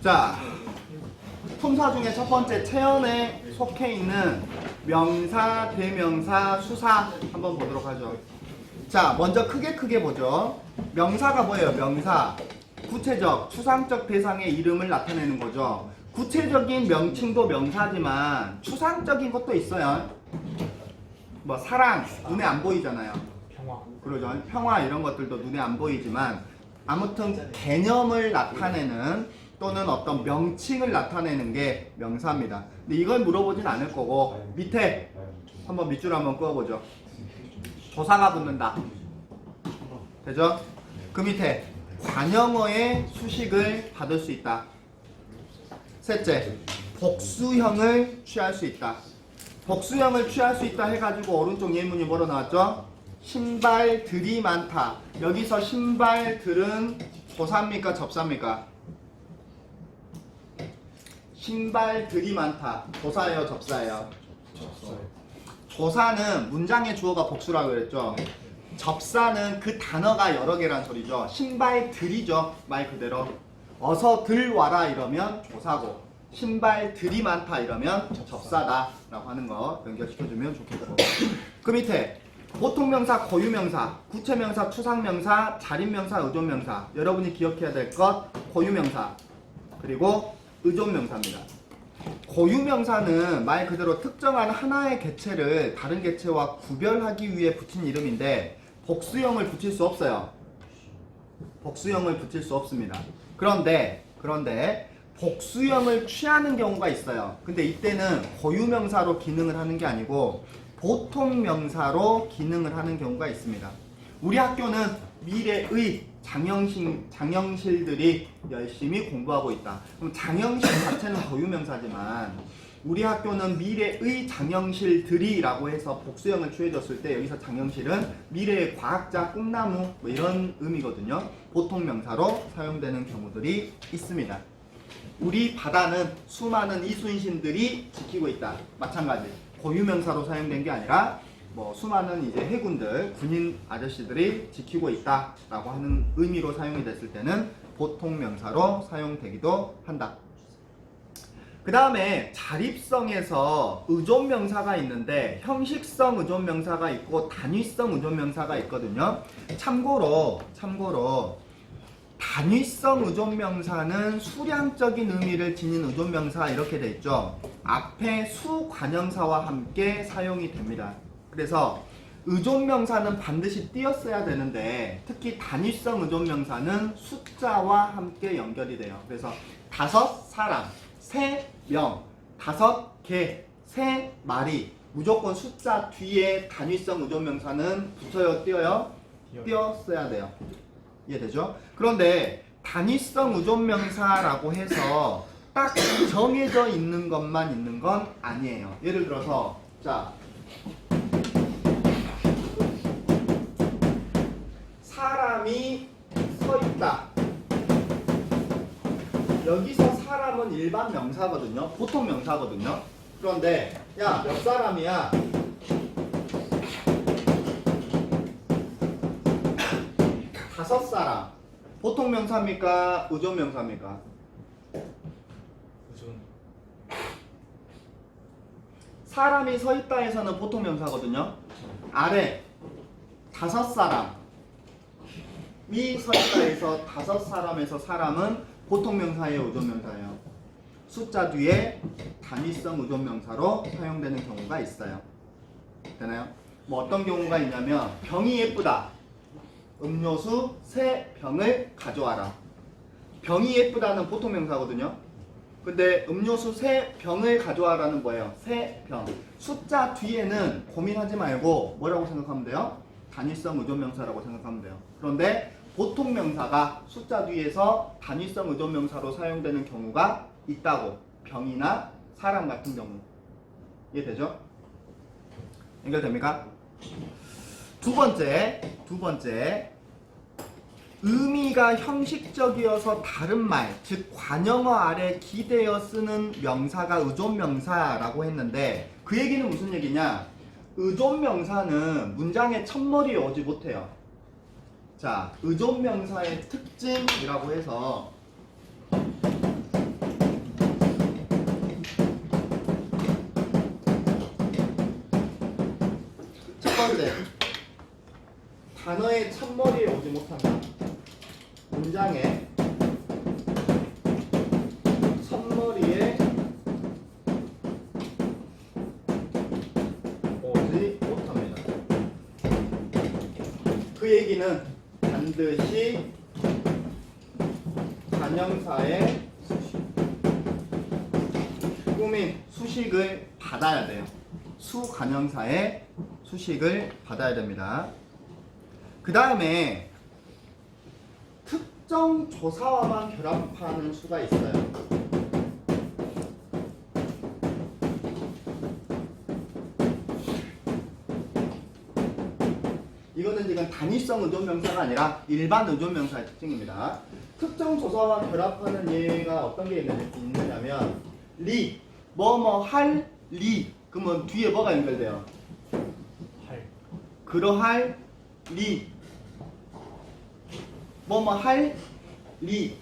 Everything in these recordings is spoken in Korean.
자, 품사 중에 첫 번째 체연에 속해 있는 명사, 대명사, 수사 한번 보도록 하죠. 자, 먼저 크게 크게 보죠. 명사가 뭐예요? 명사. 구체적, 추상적 대상의 이름을 나타내는 거죠. 구체적인 명칭도 명사지만 추상적인 것도 있어요. 뭐 사랑 눈에 안 보이잖아요. 평화. 그러죠. 평화 이런 것들도 눈에 안 보이지만 아무튼 개념을 나타내는 또는 어떤 명칭을 나타내는 게 명사입니다. 근데 이걸 물어보진 않을 거고 밑에 한번 밑줄 한번 그어보죠. 조사가 붙는다. 되죠? 그 밑에 관형어의 수식을 받을 수 있다. 셋째, 복수형을 취할 수 있다. 복수형을 취할 수 있다 해가지고 오른쪽 예문이 뭐로 나왔죠? 신발들이 많다. 여기서 신발들은 조사입니까? 접사입니까? 신발들이 많다. 조사예요? 접사예요? 조사는 문장의 주어가 복수라고 그랬죠. 접사는 그 단어가 여러 개란 소리죠. 신발들이죠. 말 그대로. 어서 들 와라 이러면 조사고 신발들이 많다 이러면 접사다 라고 하는 거 연결시켜주면 좋겠고 그 밑에 보통명사, 고유명사, 구체명사, 추상명사, 자립명사, 의존명사 여러분이 기억해야 될 것 고유명사 그리고 의존명사입니다. 고유명사는 말 그대로 특정한 하나의 개체를 다른 개체와 구별하기 위해 붙인 이름인데 복수형을 붙일 수 없어요. 복수형을 붙일 수 없습니다. 그런데 그런데 복수형을 취하는 경우가 있어요. 근데 이때는 고유명사로 기능을 하는 게 아니고 보통명사로 기능을 하는 경우가 있습니다. 우리 학교는 미래의 장영실, 장영실들이 열심히 공부하고 있다. 그럼 장영실 자체는 고유명사지만 우리 학교는 미래의 장영실들이라고 해서 복수형을 취해줬을 때 여기서 장영실은 미래의 과학자 꿈나무 뭐 이런 의미거든요. 보통 명사로 사용되는 경우들이 있습니다. 우리 바다는 수많은 이순신들이 지키고 있다. 마찬가지. 고유명사로 사용된 게 아니라 뭐 수많은 이제 해군들, 군인 아저씨들이 지키고 있다라고 하는 의미로 사용이 됐을 때는 보통 명사로 사용되기도 한다. 그 다음에 자립성에서 의존명사가 있는데 형식성 의존명사가 있고 단위성 의존명사가 있거든요. 참고로 참고로 단위성 의존명사는 수량적인 의미를 지닌 의존명사 이렇게 돼 있죠. 앞에 수관형사와 함께 사용이 됩니다. 그래서 의존 명사는 반드시 띄었어야 되는데 특히 단위성 의존 명사는 숫자와 함께 연결이 돼요. 그래서 다섯 사람, 세 명, 다섯 개, 세 마리 무조건 숫자 뒤에 단위성 의존 명사는 붙어요, 띄어요? 띄었어야 돼요. 이해되죠? 그런데 단위성 의존 명사라고 해서 딱 정해져 있는 것만 있는 건 아니에요. 예를 들어서 자 사람이 서 있다. 여기서 사람은 일반 명사거든요. 보통 명사거든요. 그런데 야 몇 사람이야? 다섯 사람. 보통 명사입니까? 의존 명사입니까? 우선 사람이 서 있다에서는 보통 명사거든요. 아래 다섯 사람. 이서 있다에서 다섯 사람에서 사람은 보통 명사예요, 의존 명사예요. 숫자 뒤에 단위성 의존 명사로 사용되는 경우가 있어요. 되나요? 뭐 어떤 경우가 있냐면 병이 예쁘다. 음료수 세 병을 가져와라. 병이 예쁘다는 보통 명사거든요. 근데 음료수 세 병을 가져와라는 뭐예요? 세 병. 숫자 뒤에는 고민하지 말고 뭐라고 생각하면 돼요? 단위성 의존 명사라고 생각하면 돼요. 그런데 보통 명사가 숫자 뒤에서 단위성 의존 명사로 사용되는 경우가 있다고. 병이나 사람 같은 경우. 이해되죠? 연결됩니까? 두 번째, 두 번째. 의미가 형식적이어서 다른 말, 즉 관형어 아래 기대어 쓰는 명사가 의존명사라고 했는데 그 얘기는 무슨 얘기냐? 의존명사는 문장의 첫머리에 오지 못해요. 자, 의존 명사의 특징이라고 해서 첫 번째 단어의 첫머리에 오지 못한다. 문장의 첫머리에 오지 못합니다. 그 얘기는 반드시 관형사의 꾸민 수식을 받아야 돼요. 수관형사의 수식을 받아야 됩니다. 그 다음에 특정 조사와만 결합하는 수가 있어요. 이거는 지금 단위성 의존명사가 아니라 일반 의존명사의 특징입니다. 특정 조사와 결합하는 예가 어떤 게 있느- 있느냐면 리, 뭐뭐 할, 리 그러면 뒤에 뭐가 연결돼요? 할. 그러할 리 뭐뭐 할 리.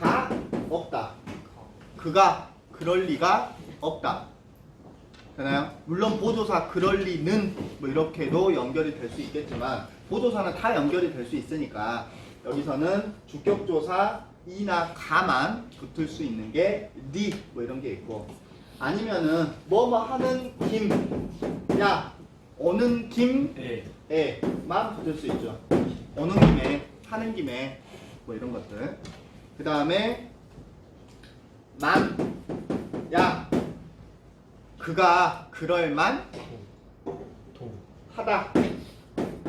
가 없다. 그가 그럴 리가 없다. 되나요? 물론 보조사 그럴 리는 뭐 이렇게도 연결이 될 수 있겠지만 보조사는 다 연결이 될 수 있으니까 여기서는 주격조사 이나 가만 붙을 수 있는 게리뭐 이런 게 있고 아니면은 뭐 뭐 하는 김야 오는 김 예. 에만 붙을 수 있죠. 오는 김에 하는 김에 뭐 이런 것들. 그 다음에 만, 야, 그가 그럴만 도. 하다.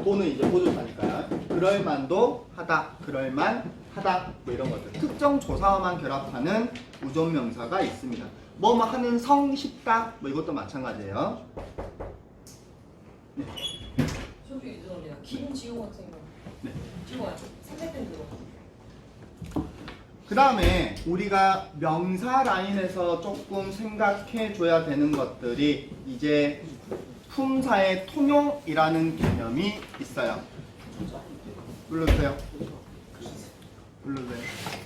도는 이제 보조사니까요. 그럴만도 하다, 그럴만 하다 뭐 이런 것들. 특정 조사와만 결합하는 우존명사가 있습니다. 뭐 뭐 하는 성 쉽다 뭐 이것도 마찬가지예요. 저기 죄송합니다. 김지용 학생님. 네. 지용아, 300점 들어. 그 다음에 우리가 명사 라인에서 조금 생각해 줘야 되는 것들이 이제 품사의 통용이라는 개념이 있어요. 불러주세요. 불러주세요.